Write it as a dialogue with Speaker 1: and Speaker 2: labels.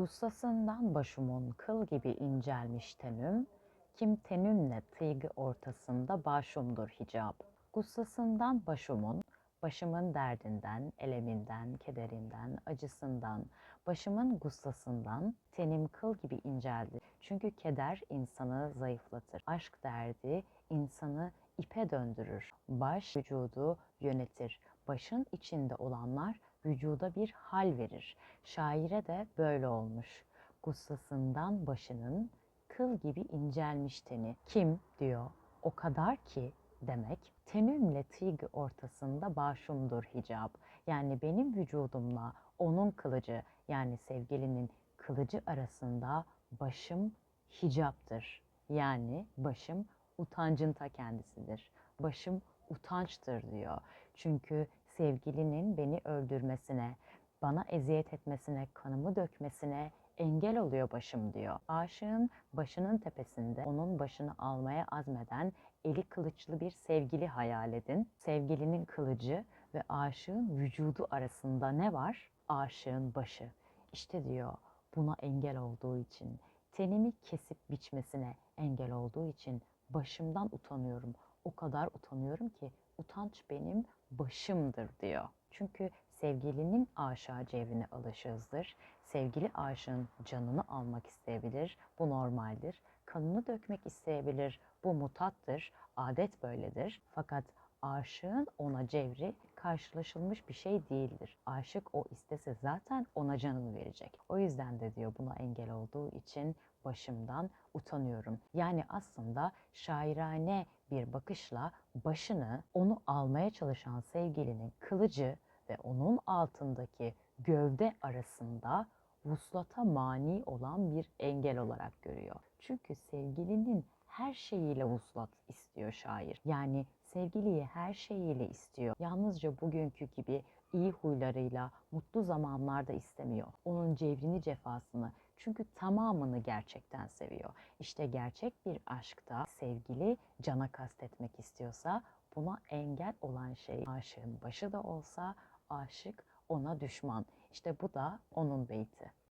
Speaker 1: Gussasından başımın kıl gibi incelmiş tenüm, kim tenümle tıygı ortasında başımdır hicap. Gussasından başımın, başımın derdinden, eleminden, kederinden, acısından, başımın gussasından tenim kıl gibi inceldi. Çünkü keder insanı zayıflatır. Aşk derdi insanı ipe döndürür. Baş vücudu yönetir. Başın içinde olanlar vücuda bir hal verir. Şaire de böyle olmuş. Gussasından başının kıl gibi incelmiş teni. Kim diyor o kadar ki demek tenümle tıygı ortasında başımdır hicap. Yani benim vücudumla onun kılıcı yani sevgilinin kılıcı arasında başım hicaptır. Yani başım utancın ta kendisidir. Başım utançtır diyor. Çünkü sevgilinin beni öldürmesine, bana eziyet etmesine, kanımı dökmesine engel oluyor başım diyor. Aşığın başının tepesinde onun başını almaya azmeden eli kılıçlı bir sevgili hayal edin. Sevgilinin kılıcı ve aşığın vücudu arasında ne var? Aşığın başı. İşte diyor buna engel olduğu için, tenimi kesip biçmesine engel olduğu için başımdan utanıyorum. O kadar utanıyorum ki utanç benim başımdır diyor. Çünkü sevgilinin aşağı cevrine alışığızdır. Sevgili aşığın canını almak isteyebilir. Bu normaldir. Kanını dökmek isteyebilir. Bu mutattır. Adet böyledir. Fakat aşığın ona cevri karşılaşılmış bir şey değildir. Aşık o istese zaten ona canını verecek. O yüzden de diyor buna engel olduğu için başımdan utanıyorum. Yani aslında şairane bir bakışla başını onu almaya çalışan sevgilinin kılıcı ve onun altındaki gövde arasında vuslata mani olan bir engel olarak görüyor. Çünkü sevgilinin her şeyiyle vuslat istiyor şair. Yani sevgiliyi her şeyiyle istiyor. Yalnızca bugünkü gibi iyi huylarıyla mutlu zamanlarda istemiyor. Onun cevrini cefasını çünkü tamamını gerçekten seviyor. İşte gerçek bir aşkta sevgili cana kastetmek istiyorsa buna engel olan şey aşığın başı da olsa aşık ona düşman. İşte bu da onun beyti.